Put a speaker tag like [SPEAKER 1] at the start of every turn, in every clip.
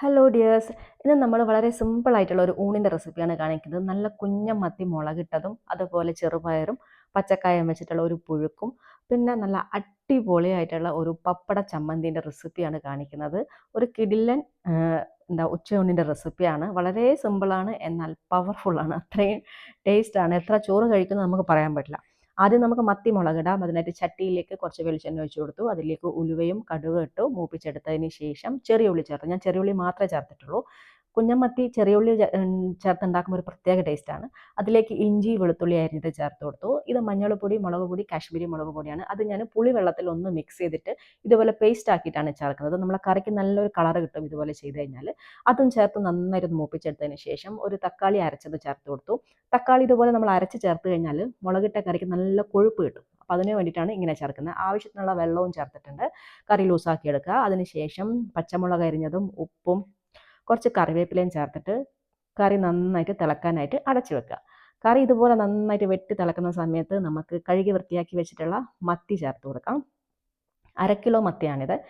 [SPEAKER 1] Hello dears ഇന്ന് നമ്മൾ വളരെ സിമ്പിൾ ആയിട്ടുള്ള ഒരു ഊണിന്റെ റെസിപ്പിയാണ് കാണിക്കുന്നത്. നല്ല കുഞ്ഞ മത്തി മുളകിട്ടതും അതുപോലെ ചെറുപയറും പച്ചക്കായം വെച്ചിട്ടുള്ള ഒരു പുഴുക്കും പിന്നെ നല്ല അടിപൊളിയായിട്ടുള്ള ഒരു പപ്പട ചമ്മന്തിന്റെ റെസിപ്പിയാണ് കാണിക്കുന്നത്. ഒരു കിടിലൻ എന്താ ഉച്ചയൂണിന്റെ റെസിപ്പിയാണ് വളരെ സിമ്പിളാണ് എന്നാൽ പവർഫുള്ളാണ് അത്രയും ടേസ്റ്റാണ് എത്ര ചോറ് കഴിക്കുന്നത് നമുക്ക് പറയാൻ പറ്റില്ല. ആദ്യം നമുക്ക് മത്തി മുളകിടാം. അതിനായിട്ട് ചട്ടിയിലേക്ക് കുറച്ച് വെളിച്ചെണ്ണ ഒഴിച്ചു കൊടുത്തു. അതിലേക്ക് ഉലുവയും കടുക് ഇട്ടു മൂപ്പിച്ചെടുത്തതിന് ശേഷം ചെറിയ ഉള്ളി ചേർത്ത്. ഞാൻ ചെറിയ ഉള്ളി മാത്രമേ ചേർത്തിട്ടുള്ളൂ. കുഞ്ഞമത്തി ചെറിയ ഉള്ളി ചേ- ഉം, ചേർത്തുണ്ടാക്കുമ്പോൾ ഒരു പ്രത്യേക ടേസ്റ്റാണ് അതിലേക്ക് ഇഞ്ചി വെളുത്തുള്ളി അരിഞ്ഞിട്ട് ചേർത്ത് കൊടുത്തു. ഇത് മഞ്ഞൾപ്പൊടി മുളക് പൊടി കാശ്മീരി മുളക് പൊടിയാണ്. അത് ഞാൻ പുളി വെള്ളത്തിൽ ഒന്ന് മിക്സ് ചെയ്തിട്ട് ഇതുപോലെ പേസ്റ്റ് ആക്കിയിട്ടാണ് ചേർക്കുന്നത്. നമ്മളെ കറിക്ക് നല്ലൊരു കളർ കിട്ടും ഇതുപോലെ ചെയ്ത് കഴിഞ്ഞാൽ. അതും ചേർത്ത് നന്നായിട്ട് മൂപ്പിച്ചെടുത്തതിന് ശേഷം ഒരു തക്കാളി അരച്ചത് ചേർത്ത് കൊടുത്തു. തക്കാളി ഇതുപോലെ നമ്മൾ അരച്ച് ചേർത്ത് കഴിഞ്ഞാൽ മുളകിട്ട കറിക്ക് നല്ല കൊഴുപ്പ് കിട്ടും. അപ്പോൾ അതിന് വേണ്ടിയിട്ടാണ് ഇങ്ങനെ ചേർക്കുന്നത്. ആവശ്യത്തിനുള്ള വെള്ളവും ചേർത്തിട്ടുണ്ട്. കറി ലൂസാക്കി എടുക്കുക. അതിനുശേഷം പച്ചമുളക് അരിഞ്ഞതും ഉപ്പും കുറച്ച് കറിവേപ്പിലയും ചേർത്തിട്ട് കറി നന്നായിട്ട് തിളക്കാനായിട്ട് അടച്ചു വെക്കുക. കറി ഇതുപോലെ നന്നായിട്ട് വെട്ടി തിളക്കുന്ന സമയത്ത് നമുക്ക് കഴുകി വൃത്തിയാക്കി വെച്ചിട്ടുള്ള മത്തി ചേർത്ത് കൊടുക്കാം. അര കിലോ മത്തിയാണിത്.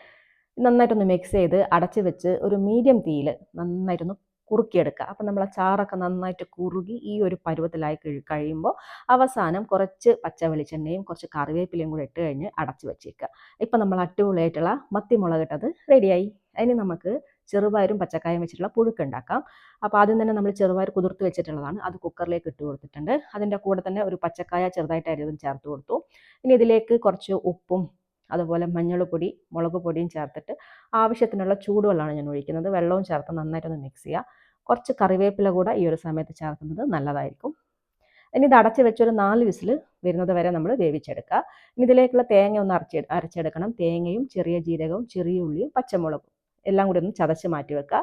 [SPEAKER 1] നന്നായിട്ടൊന്ന് മിക്സ് ചെയ്ത് അടച്ച് വെച്ച് ഒരു മീഡിയം തീയിൽ നന്നായിട്ടൊന്ന് കുറുക്കിയെടുക്കുക. അപ്പം നമ്മൾ ആ ചാറൊക്കെ നന്നായിട്ട് കുറുകി ഈ ഒരു പരുവത്തിലായി കഴി- കഴിയുമ്പോൾ അവസാനം കുറച്ച് പച്ച വെളിച്ചെണ്ണയും കുറച്ച് കറിവേപ്പിലയും കൂടെ ഇട്ട് കഴിഞ്ഞ് അടച്ച് വെച്ചേക്കുക. ഇപ്പം നമ്മൾ അടിപൊളിയായിട്ടുള്ള മത്തി മുളകിട്ടത് റെഡിയായി അതിന് നമുക്ക് ചെറുപയറും പച്ചക്കായും വെച്ചിട്ടുള്ള പുഴുക്ക് ഉണ്ടാക്കാം. അപ്പോൾ ആദ്യം തന്നെ നമ്മൾ ചെറുപയർ കുതിർത്ത് വെച്ചിട്ടുള്ളതാണ്. അത് കുക്കറിലേക്ക് ഇട്ട് കൊടുത്തിട്ടുണ്ട്. അതിന്റെ കൂടെ തന്നെ ഒരു പച്ചക്കായ ചെറുതായിട്ട് അരിതും ചേർത്ത് കൊടുത്തു. ഇനി ഇതിലേക്ക് കുറച്ച് ഉപ്പും അതുപോലെ മഞ്ഞൾപ്പൊടി മുളക് പൊടിയും ചേർത്തിട്ട് ആവശ്യത്തിനുള്ള ചൂടുവെള്ളമാണ് ഞാൻ ഒഴിക്കുന്നത്. വെള്ളവും ചേർത്ത് നന്നായിട്ടൊന്ന് മിക്സ് ചെയ്യുക കുറച്ച് കറിവേപ്പില കൂടെ ഈ ഒരു സമയത്ത് ചേർക്കുന്നത് നല്ലതായിരിക്കും. ഇനി ഇത് അടച്ച് വെച്ചൊരു നാല് വിസിൽ വരുന്നത് വരെ നമ്മൾ വേവിച്ചെടുക്കുക. ഇനി ഇതിലേക്കുള്ള തേങ്ങ ഒന്ന് അരച്ച് അരച്ചെടുക്കണം. തേങ്ങയും ചെറിയ ജീരകവും ചെറിയ ഉള്ളിയും പച്ചമുളകും. എല്ലാം കൂടി ഒന്ന് ചതച്ച് മാറ്റി വെക്കുക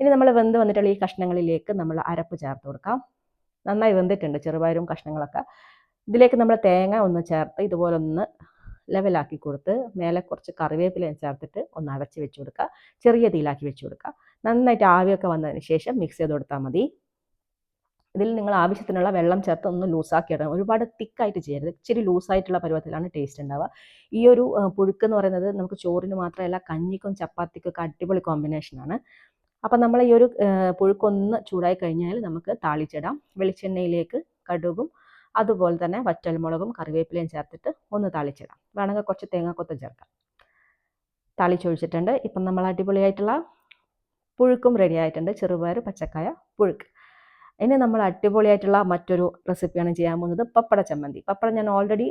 [SPEAKER 1] ഇനി നമ്മൾ വെന്ത് വന്നിട്ടുള്ള ഈ കഷ്ണങ്ങളിലേക്ക് നമ്മൾ അരപ്പ് ചേർത്ത് കൊടുക്കാം. നന്നായി വെന്തിട്ടുണ്ട് ചെറുപയറും കഷ്ണങ്ങളൊക്കെ. ഇതിലേക്ക് നമ്മൾ തേങ്ങ ഒന്ന് ചേർത്ത് ഇതുപോലെ ഒന്ന് ലെവലാക്കി കൊടുത്ത് മേലെ കുറച്ച് കറിവേപ്പില ചേർത്തിട്ട് ഒന്ന് അടച്ച് വെച്ച് കൊടുക്കുക ചെറിയ തീയിലാക്കി വെച്ച് കൊടുക്കുക നന്നായിട്ട് ആവിയൊക്കെ വന്നതിന് ശേഷം മിക്സ് ചെയ്ത് കൊടുത്താൽ മതി. ഇതിൽ നിങ്ങൾ ആവശ്യത്തിനുള്ള വെള്ളം ചേർത്ത് ഒന്ന് ലൂസാക്കി ഇടണം. ഒരുപാട് തിക്കായിട്ട് ചെയ്യരുത്. ഇച്ചിരി ലൂസായിട്ടുള്ള പരുവത്തിലാണ് ടേസ്റ്റ് ഉണ്ടാവുക ഈ ഒരു പുഴുക്ക് എന്ന് പറയുന്നത് നമുക്ക് ചോറിന് മാത്രമല്ല കഞ്ഞിക്കും ചപ്പാത്തിക്കും ഒക്കെ അടിപൊളി കോമ്പിനേഷനാണ് അപ്പം നമ്മൾ ഈ ഒരു പുഴുക്കൊന്ന് ചൂടായി കഴിഞ്ഞാൽ നമുക്ക് താളിച്ചിടാം. വെളിച്ചെണ്ണയിലേക്ക് കടുകും അതുപോലെ തന്നെ വറ്റൽമുളകും കറിവേപ്പിലയും ചേർത്തിട്ട് ഒന്ന് താളിച്ചിടാം. വേണമെങ്കിൽ കുറച്ച് തേങ്ങാക്കൊത്ത് ചേർക്കാം. താളിച്ചൊഴിച്ചിട്ടുണ്ട്. ഇപ്പം നമ്മൾ അടിപൊളിയായിട്ടുള്ള പുഴുക്കും റെഡി ആയിട്ടുണ്ട്. ചെറുപയർ പച്ചക്കായ പുഴുക്ക്. ഇനി നമ്മൾ അടിപൊളിയായിട്ടുള്ള മറ്റൊരു റെസിപ്പിയാണ് ചെയ്യാൻ പോകുന്നത് പപ്പട ചമ്മന്തി. പപ്പടം ഞാൻ ഓൾറെഡി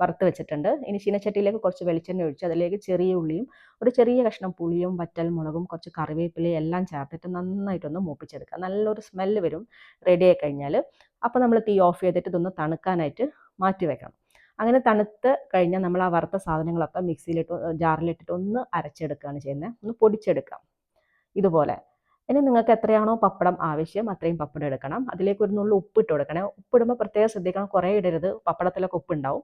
[SPEAKER 1] വറുത്ത് വെച്ചിട്ടുണ്ട്. ഇനി ചീനച്ചട്ടിയിലേക്ക് കുറച്ച് വെളിച്ചെണ്ണ ഒഴിച്ച് അതിലേക്ക് ചെറിയ ഉള്ളിയും ഒരു ചെറിയ കഷ്ണം പുളിയും വറ്റൽ മുളകും കുറച്ച് കറിവേപ്പിലയും എല്ലാം ചേർത്തിട്ട് നന്നായിട്ടൊന്ന് മൂപ്പിച്ചെടുക്കുക. നല്ലൊരു സ്മെല്ല് വരും റെഡി ആയി കഴിഞ്ഞാൽ. അപ്പോൾ നമ്മൾ തീ ഓഫ് ചെയ്തിട്ട് ഇതൊന്ന് തണുക്കാനായിട്ട് മാറ്റി വെക്കണം. അങ്ങനെ തണുത്ത് കഴിഞ്ഞാൽ നമ്മൾ ആ വറുത്ത സാധനങ്ങളൊക്കെ മിക്സിയിലിട്ട് ജാറിലിട്ടിട്ട് ഒന്ന് അരച്ചെടുക്കുകയാണ് ചെയ്യുന്നത്. ഒന്ന് പൊടിച്ചെടുക്കാം. ഇതുപോലെ. ഇനി നിങ്ങൾക്ക് എത്രയാണോ പപ്പടം ആവശ്യം അത്രയും പപ്പടം എടുക്കണം. അതിലേക്ക് ഒരു നുള്ളു ഉപ്പിട്ട് കൊടുക്കണേ. ഉപ്പിടുമ്പോൾ പ്രത്യേകം ശ്രദ്ധിക്കണം. കുറേ ഇടരുത്. പപ്പടത്തിലൊക്കെ ഉപ്പുണ്ടാവും.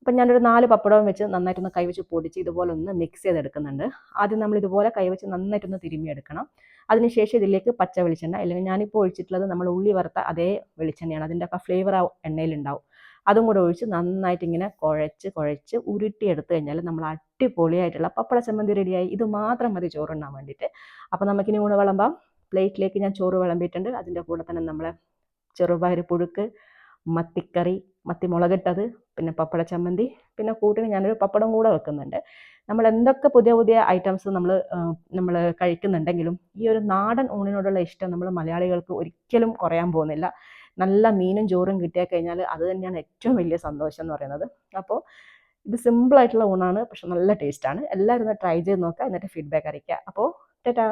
[SPEAKER 1] അപ്പം ഞാനൊരു നാല് പപ്പടവും വെച്ച് നന്നായിട്ടൊന്ന് കൈവച്ച് പൊടിച്ച് ഇതുപോലെ ഒന്ന് മിക്സ് ചെയ്തെടുക്കുന്നുണ്ട്. ആദ്യം നമ്മൾ ഇതുപോലെ കൈവച്ച് നന്നായിട്ടൊന്ന് തിരുമ്മിയെടുക്കണം. അതിനുശേഷം ഇതിലേക്ക് പച്ച വെളിച്ചെണ്ണ അല്ലെങ്കിൽ ഞാനിപ്പോൾ ഒഴിച്ചിട്ടുള്ളത് നമ്മൾ ഉള്ളി വറുത്ത അതേ വെളിച്ചെണ്ണയാണ്. അതിന്റെ ഒക്കെ ഫ്ലേവർ ആ എണ്ണയിലുണ്ടാവും. അതും കൂടെ ഒഴിച്ച് നന്നായിട്ട് ഇങ്ങനെ കുഴച്ച് കുഴച്ച് ഉരുട്ടി എടുത്തു കഴിഞ്ഞാൽ നമ്മൾ അടിപൊളിയായിട്ടുള്ള പപ്പട ചമ്മന്തി റെഡിയായി. ഇത് മാത്രം മതി ചോറുണ്ണാൻ വേണ്ടിയിട്ട്. അപ്പോൾ നമുക്കിനി ഊണ് വിളമ്പാം. പ്ലേറ്റിലേക്ക് ഞാൻ ചോറ് വിളമ്പിയിട്ടുണ്ട്. അതിന്റെ കൂടെ തന്നെ നമ്മൾ ചെറുപയർ പുഴുക്ക് മത്തിക്കറി മത്തി മുളകിട്ടത് പിന്നെ പപ്പട ചമ്മന്തി പിന്നെ കൂട്ടിന് ഞാനൊരു പപ്പടം കൂടെ വെക്കുന്നുണ്ട്. നമ്മൾ എന്തൊക്കെ പുതിയ പുതിയ ഐറ്റംസ് നമ്മൾ നമ്മൾ കഴിക്കുന്നുണ്ടെങ്കിലും ഈ ഒരു നാടൻ ഊണിനോടുള്ള ഇഷ്ടം നമ്മൾ മലയാളികൾക്ക് ഒരിക്കലും കുറയാൻ പോകുന്നില്ല. നല്ല മീനും ചോറും കിട്ടിയാൽ കഴിഞ്ഞാൽ അത് തന്നെയാണ് ഏറ്റവും വലിയ സന്തോഷം എന്ന് പറയുന്നത്. അപ്പോൾ ഇത് സിമ്പിളായിട്ടുള്ള ഊണാണ് പക്ഷെ നല്ല ടേസ്റ്റാണ് എല്ലാവരും ഒന്ന് ട്രൈ ചെയ്ത് നോക്കുക എന്നിട്ട് ഫീഡ്ബാക്ക് അറിയിക്കുക. അപ്പോൾ ടാറ്റാ.